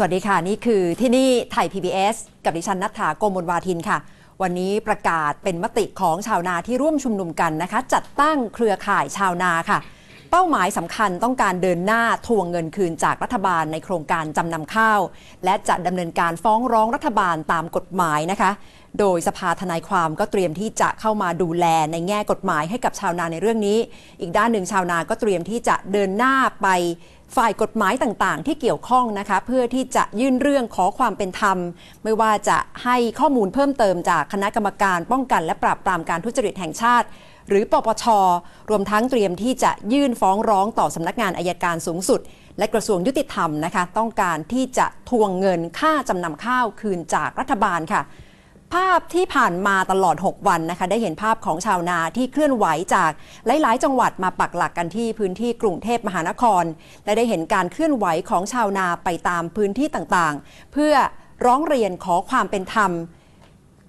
สวัสดีค่ะ นี่คือที่นี่ไทย PBS กับดิฉันนัทธาโกมลวาทินค่ะ วันนี้ประกาศเป็นมติของชาวนาที่ร่วมชุมนุมกันนะคะ จัดตั้งเครือข่ายชาวนาค่ะ เป้าหมายสำคัญต้องการเดินหน้าทวงเงินคืนจากรัฐบาลในโครงการจำนำข้าว และจะดำเนินการฟ้องร้องรัฐบาลตามกฎหมายนะคะ โดยสภาทนายความก็เตรียมที่จะเข้ามาดูแลในแง่กฎหมายให้กับชาวนาในเรื่องนี้ อีกด้านหนึ่งชาวนาก็เตรียมที่จะเดินหน้าไปฝ่ายกฎหมายต่างๆ ที่เกี่ยวข้องนะคะ เพื่อที่จะยื่นเรื่องขอความเป็นธรรม ไม่ว่าจะให้ข้อมูลเพิ่มเติมจากคณะกรรมการป้องกันและปราบปรามการทุจริตแห่งชาติ หรือปปช รวมทั้งเตรียมที่จะยื่นฟ้องร้องต่อสำนักงานอายการสูงสุด และกระทรวงยุติธรรมนะคะ ต้องการที่จะทวงเงินค่าจำนำข้าวคืนจากรัฐบาลค่ะ ภาพที่ผ่านมาตลอด 6 วันนะคะ ได้เห็นภาพของชาวนาที่เคลื่อนไหวจากหลาย ๆ จังหวัดมาปักหลักกันที่พื้นที่กรุงเทพมหานคร และได้เห็นการเคลื่อนไหวของชาวนาไปตามพื้นที่ต่าง ๆ เพื่อร้องเรียนขอความเป็นธรรม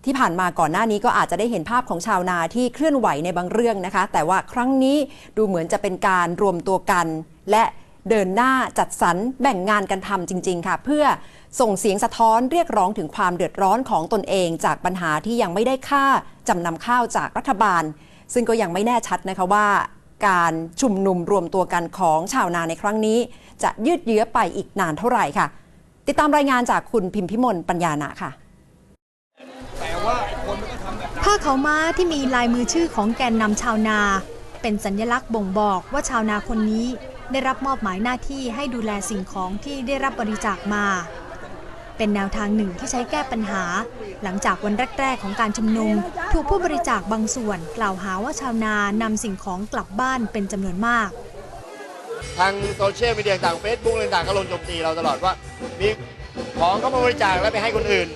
ที่ผ่านมาก่อนหน้านี้ก็อาจจะได้เห็นภาพของชาวนาที่เคลื่อนไหวในบางเรื่องนะคะ แต่ว่าครั้งนี้ดูเหมือนจะเป็นการรวมตัวกัน และเดินหน้าจัดสรรแบ่งงานกันทำจริง ๆ ค่ะ เพื่อส่งเสียงสะท้อนเรียกร้องถึงความเดือดร้อนของตนเอง จากปัญหาที่ยังไม่ได้ค่าจำนำข้าวจากรัฐบาล ซึ่งก็ยังไม่แน่ชัดนะคะว่า การชุมนุมรวมตัวกันของชาวนาในครั้งนี้ จะยืดเยื้อไปอีกนานเท่าไหร่ค่ะ ติดตามรายงานจากคุณพิมพิมลปัญญาณะค่ะ ผ้าขาวม้าที่มีลายมือชื่อของแกนนำชาวนา เป็นสัญลักษณ์บ่งบอกว่าชาวนาคนนี้ได้รับมอบหมายหน้าที่ให้ดูแลสิ่งของที่ได้รับบริจาคมา เป็นแนวทางหนึ่งที่ใช้แก้ปัญหา หลังจากวันแรก ๆ ของการชุมนุม ถูกผู้บริจาคบางส่วน กล่าวหาว่าชาวนานำสิ่งของกลับบ้านเป็นจำนวนมาก ทางโซเชียลมีเดียต่างเฟซบุ๊กต่างๆก็ลงโจมตีเราตลอดว่ามีของเข้ามาบริจาคแล้วไปให้คนอื่น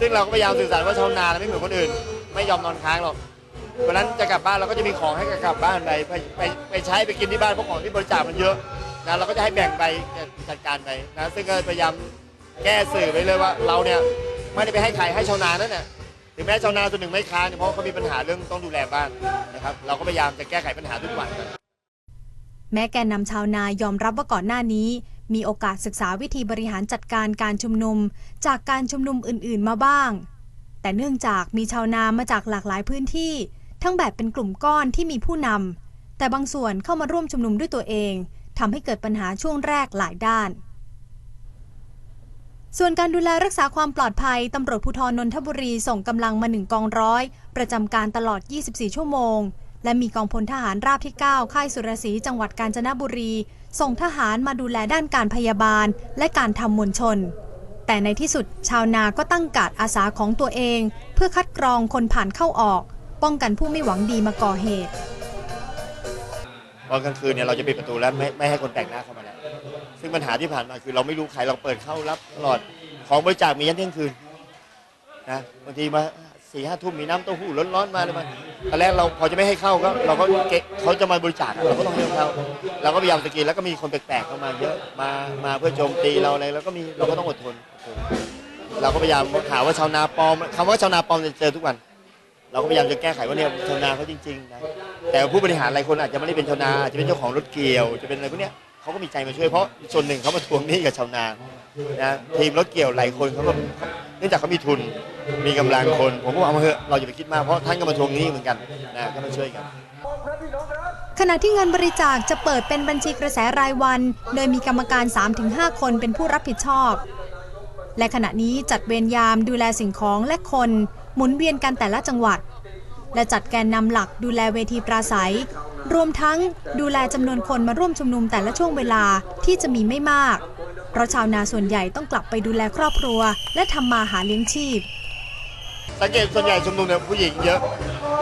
ซึ่งเราก็พยายามสื่อสารว่าชาวนาไม่เหมือนคนอื่น ไม่ยอมนอนค้างหรอกวันนั้นจะกลับบ้านเราก็จะมีของให้กลับบ้านไปไปไปไปใช้ไปกินที่บ้านเพราะของที่บริจาคมันเยอะนะเราก็จะให้แบ่งไปจัดการไปนะซึ่งก็พยายามแก้สื่อไปเลยว่าเราเนี่ยไม่ได้ไปให้ใครให้ชาวนานั่นแหละถึงแม้ชาวนาส่วนหนึ่งไม่ค้านเนี่ยเพราะเขามีปัญหาเรื่องต้องดูแลบ้านนะครับเราก็พยายามจะแก้ไขปัญหาทุกวันแม้แกนนำชาวนายอมรับว่าก่อนหน้านี้ มีโอกาสศึกษาวิธีบริหารจัดการการชุมนุม จากการชุมนุมอื่น ๆ มาบ้าง แต่เนื่องจากมีชาวนามาจากหลากหลายพื้นที่ ทั้งแบบเป็นกลุ่มก้อนที่มีผู้นำแต่บางส่วนเข้ามาร่วมชุมนุมด้วยตัวเองทำให้เกิดปัญหาช่วงแรกหลายด้าน ส่วนการดูแลรักษาความปลอดภัยตำรวจภูธรนนทบุรีส่งกำลังมาหนึ่งกองร้อย ประจำการตลอด 24 ชั่วโมง และมีกองพลทหารราบที่ 9 ค่ายสุรศรีจังหวัดกาญจนบุรี ส่งทหารมาดูแลด้านการพยาบาล และการทำมวลชน แต่ในที่สุดชาวนาก็ตั้งกาดอาสาของตัวเอง เพื่อคัดกรองคนผ่านเข้าออก ป้องกันผู้ไม่หวังดีมาก่อเหตุตอนกลางคืนเนี่ยเราจะปิดประตูแล้วไม่ไม่ให้คนแปลกหน้าเข้ามาแล้วซึ่งปัญหาที่ผ่านมาคือเราไม่รู้ใครเราเปิดเข้ารับตลอดของบริจาคมียันเที่ยงคืนนะบางทีมา สี่ห้าทุ่มมีน้ำเต้าหู้ร้อนๆมาเลยมาตอนแรกเราพอจะไม่ให้เข้าก็เราก็เกะเขาจะมาบริจาคเราก็ต้องให้เขาเราก็พยายามสกรีนแล้วก็มีคนแปลกๆเข้ามาเยอะมามาเพื่อโจมตีเราอะไรแล้วก็มีเราก็ต้องอดทนอดทน เราก็พยายามหาว่าชาวนาปลอมคำว่าชาวนาปลอมจะเจอทุกวัน เราก็พยายามจะแก้ไขว่าเนี่ยชาวนาเขาจริงๆนะแต่ผู้บริหารหลายคนอาจจะไม่ได้เป็นชาวนาอาจจะเป็นเจ้าของรถเกี่ยวจะเป็นอะไรพวกเนี้ยเขาก็มีใจมาช่วยเพราะส่วนหนึ่งเขามาทวงหนี้กับชาวนา นะทีมรถเกี่ยวหลายคนเขาก็เนื่องจากเขามีทุนมีกำลังคน ผมก็ว่าเอามาเถอะเราอย่าไปคิดมากเพราะท่านก็มาทวงหนี้เหมือนกันนะก็มาช่วยกัน ขณะที่เงินบริจาคจะเปิดเป็นบัญชีกระแสรายวัน โดยมีกรรมการ 3-5 คนเป็นผู้รับผิดชอบ และขณะนี้จัดเวรยามดูแลสิ่งของและคนหมุนเวียนกันแต่ละจังหวัด และจัดแกนนำหลักดูแลเวทีปราศัย รวมทั้งดูแลจำนวนคนมาร่วมชุมนุมแต่ละช่วงเวลาที่จะมีไม่มาก เพราะชาวนาส่วนใหญ่ต้องกลับไปดูแลครอบครัว และทำมาหาเลี้ยงชีพสังเกตส่วนใหญ่ชุมนุมเนี่ยผู้หญิงเยอะ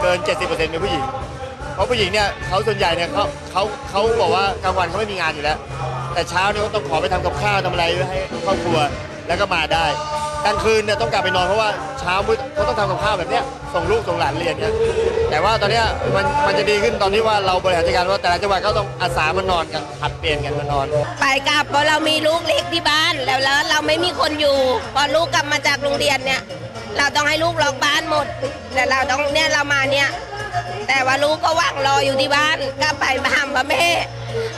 เกิน 70%เป็นผู้หญิง เพราะผู้หญิงเนี่ยเขาส่วนใหญ่เนี่ยเขาเขาเขาบอกว่ากลางวันเขาไม่มีงานอยู่แล้ว แต่เช้าเนี่ยเขาต้องขอไปทำกับข้าวทำอะไรให้ครอบครัวแล้วก็มาได้ กลางคืนเนี่ยต้องกลับไปนอนเพราะว่าเช้ามืดเขาต้องทำกับข้าวแบบเนี้ยส่งลูกส่งหลานเรียนเนี่ยแต่ว่าตอนเนี้ยมันมันจะดีขึ้นตอนที่ว่าเราบริหารจัดการว่าแต่ละจังหวัดก็ต้องอาสามานอนกันผัดเปลี่ยนกันมานอน ไปกลับเพราะเรามีลูกเล็กที่บ้านแล้วแล้วเราไม่มีคนอยู่ พอลูกกลับมาจากโรงเรียนเนี่ยเราต้องให้ลูกล็อกบ้านหมด แต่เราต้องเนี่ยเรามาเนี่ยแต่ว่าลูกก็ว่างรออยู่ที่บ้านก็ไปมาหาว่าแม่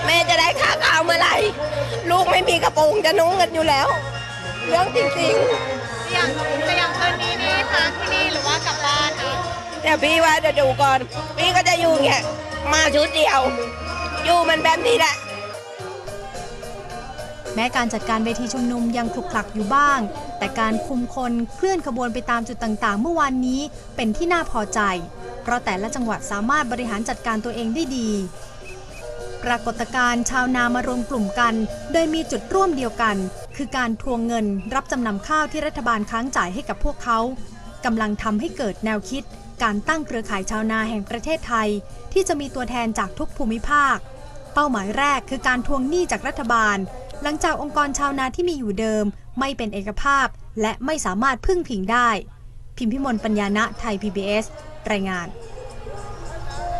แม่จะได้ค่าข้าวเมื่อไหร่ ลูกไม่มีกระโปรงจะนุ่งกันอยู่แล้ว เรื่องจริงอย่างแต่อย่างคืนนี้นี่พักที่นี่หรือว่ากลับบ้านคะๆ แต่พี่ว่าจะดูก่อน พี่ก็จะอยู่อย่างเงี้ยมาชุดเดียว อยู่มันแบบนี้แหละ แม้การจัดการเวทีชุมนุมยังคลุกคลักอยู่บ้าง แต่การคุมคนเคลื่อนขบวนไปตามจุดต่างๆ เมื่อวานนี้เป็นที่น่าพอใจ เพราะแต่ละจังหวัดสามารถบริหารจัดการตัวเองได้ดี ปรากฏการณ์ชาวนามารวมกลุ่มกัน โดยมีจุดร่วมเดียวกัน คือการทวงเงินรับจำนำข้าวที่รัฐบาลค้างจ่ายให้กับพวกเขากำลังทำให้เกิดแนวคิด การตั้งเครือข่ายชาวนาแห่งประเทศไทย ที่จะมีตัวแทนจากทุกภูมิภาค เป้าหมายแรกคือการทวงหนี้จากรัฐบาล หลังจากองค์กรชาวนาที่มีอยู่เดิม ไม่เป็นเอกภาพ และไม่สามารถพึ่งพิงได้ พิมพิมลปัญญาณะไทย PBS รายงาน